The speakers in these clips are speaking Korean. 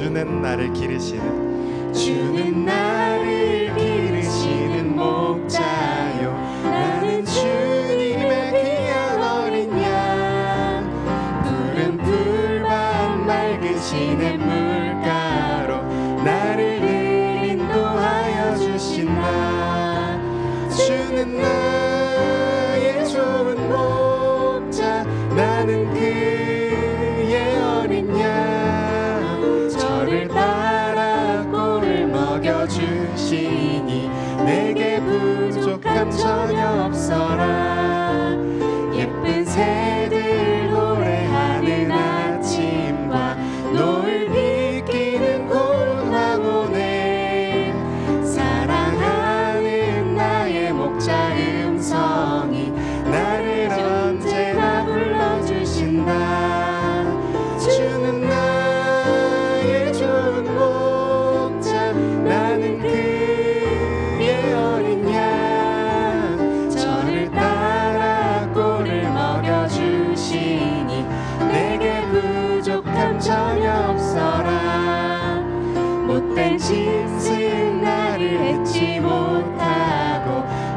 주는 나를 기르시는 주는 나를 기르시는 목자요. 나는 주님의 귀한 어린 양. 푸른 불만 맑으시는 물 everybody.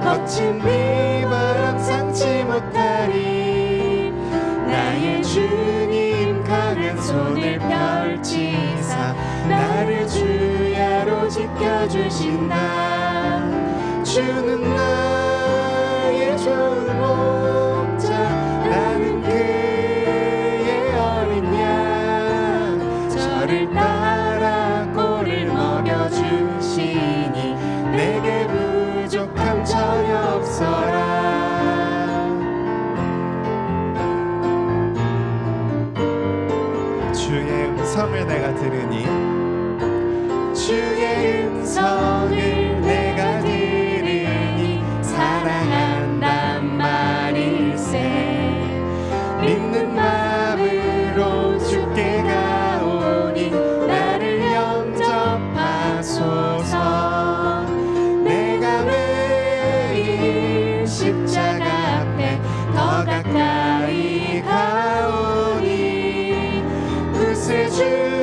거친 비바람 상치 못하리. 나의 주님 가는 손을 펼치사 나를 주야로 지켜주신다. 주는 나의 좋은 음성을 내가 들으니. 주의 음성을 decidir.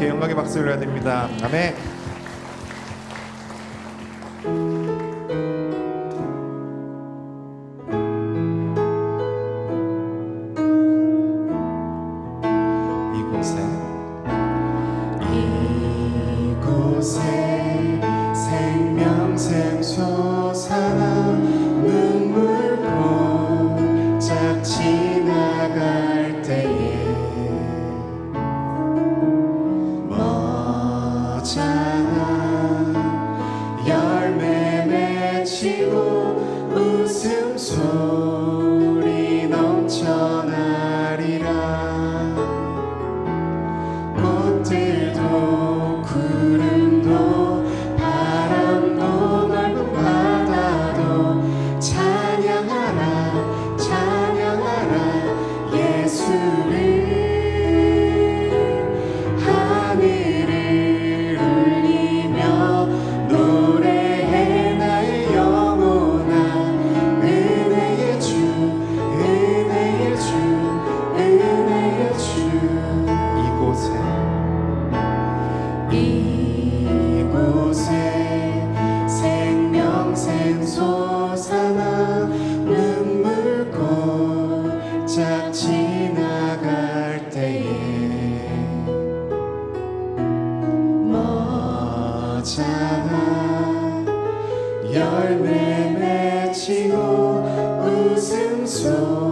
하나님께 영광의 박수를 해야 됩니다. 아멘. 널 매매치고 웃음 속